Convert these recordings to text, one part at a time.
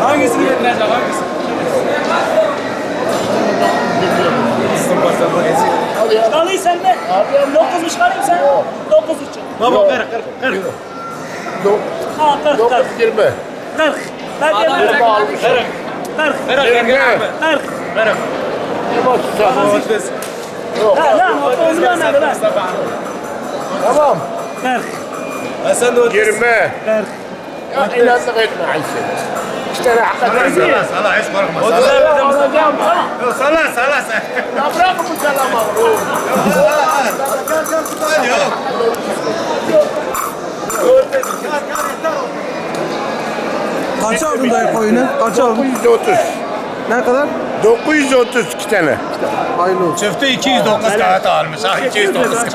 Hangisini getirecek hangisi? Çıkarayım sen de. Dokuz mu çıkarayım sen? Dokuz için. Baba kırk kırk kırk. Ha kırk kırk. Dokuz yirmi. Kırk. Ben Kırk. yemedim. Kırk. Kırk. Kırk kırk kırk. Kırk. Kırk. Ha lan o ondan ne? Tamam. Kırk. Sen de o. Kırk. Ya inandık etme Ayşe. Tane hakikaten. Salla hiç korkma. O Alacağım. Yok, Salla salla sen. Ya bırak bu selama. Yok. Kaç aldın dayı koyunu? Kaç aldın? 930. Ne kadar? 930 iki tane. Hayırlı olsun. Çifti 209 kağıt almış. Ha 209 kağıt.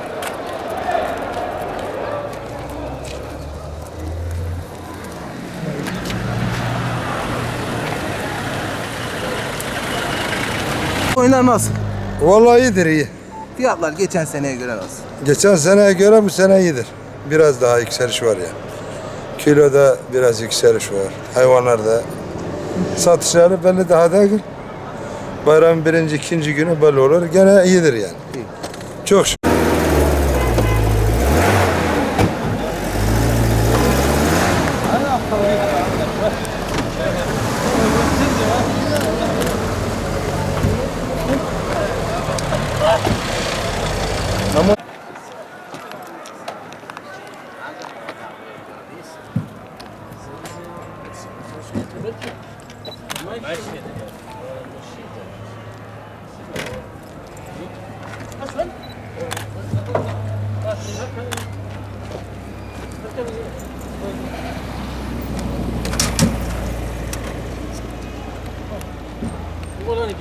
Oyunlar nasıl? Vallahi iyidir iyi. Fiyatlar geçen seneye göre nasıl? Geçen seneye göre bu sene iyidir. Biraz daha yükseliş var ya. Kiloda biraz yükseliş var. Hayvanlarda satışları belli daha değil. Bayramın birinci, ikinci günü belli olur. Gene iyidir yani. Çok şükür.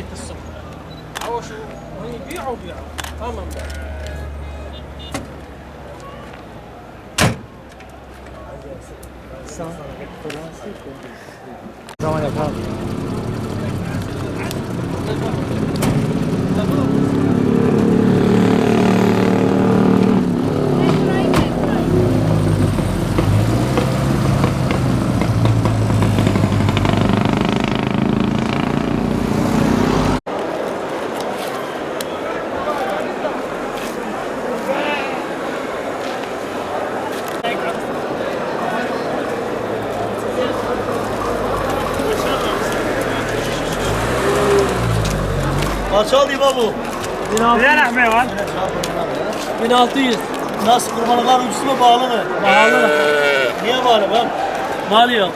ديك الصفقه هو شو؟ هني بيعوا بيعوا فما السلام عليكم. Kaç aldı bu? Ne rahme var? 1600. Nasıl kurbanlıklar ucuz mu bağlı mı? Pahalı. Niye bağlı lan? Mal yok.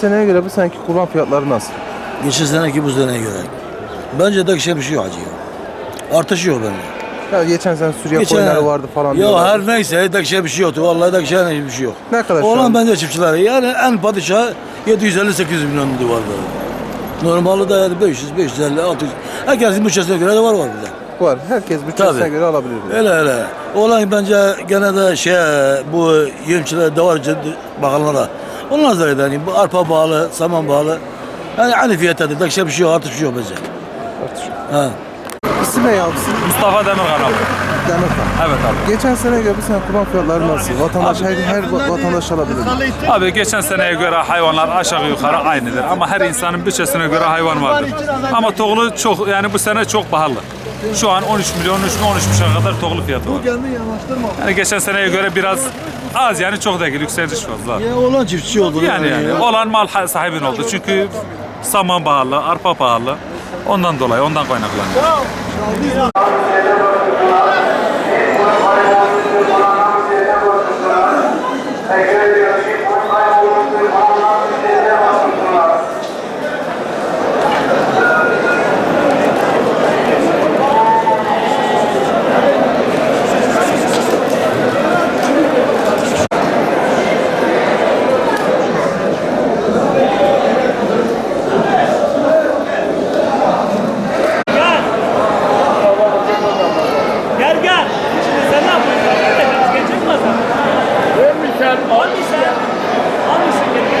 Seneye göre bu seneki kurban fiyatları nasıl? Geçen seneki bu seneye göre. Bence de şey bir şey yok hacı ya. Artış yok bende. Ya geçen sene Suriye Geçen- koyunları vardı falan Ya diyorlar. her neyse dakika bir şey yoktu. Vallahi dakika bir şey yok. Ne kadar şu Olan an? bence çiftçiler. Yani en padişah 750-800 milyon vardı. Normalde de yani 500, 550, 600. Herkesin bütçesine göre de var var bir de. Var. Herkes bütçesine Tabii. göre alabilir. diyor. Öyle öyle. Olay bence gene de şey bu yemçiler davarcı bakanlara. Onlar da yani bu arpa bağlı, saman bağlı. Yani aynı fiyattadır. Dakika bir şey yok, şey yok bence. Ha. İsim ne yavrusu? Mustafa Demirkan abi. Demirkan. Evet abi. Geçen sene göre bu sene kurban fiyatları nasıl? Vatandaş her, her vatandaş alabilir mi? Abi geçen seneye göre hayvanlar aşağı yukarı aynıdır ama her insanın bütçesine göre hayvan vardır. Ama toğlu çok yani bu sene çok pahalı. Şu an 13 milyon, 13 milyon, 13 kadar toğlu fiyatı var. Yani geçen seneye göre biraz az yani çok değil, yükseliş fazla. Ya olan çiftçi oldu. Yani yani olan mal sahibin oldu çünkü saman pahalı, arpa pahalı. Ondan dolayı, ondan kaynaklanıyor. Gel. Gel gel. Şimdi sen ne yapıyorsun? Biz geçecek mi Hasan? Vermişler. Almışsın. Almışsın gel gel.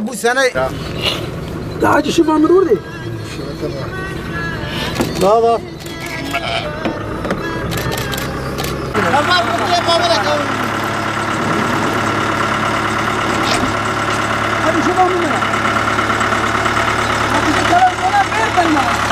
Bu sene Daha var. Hadi şu bana. Hadi şu bana ver ben bana.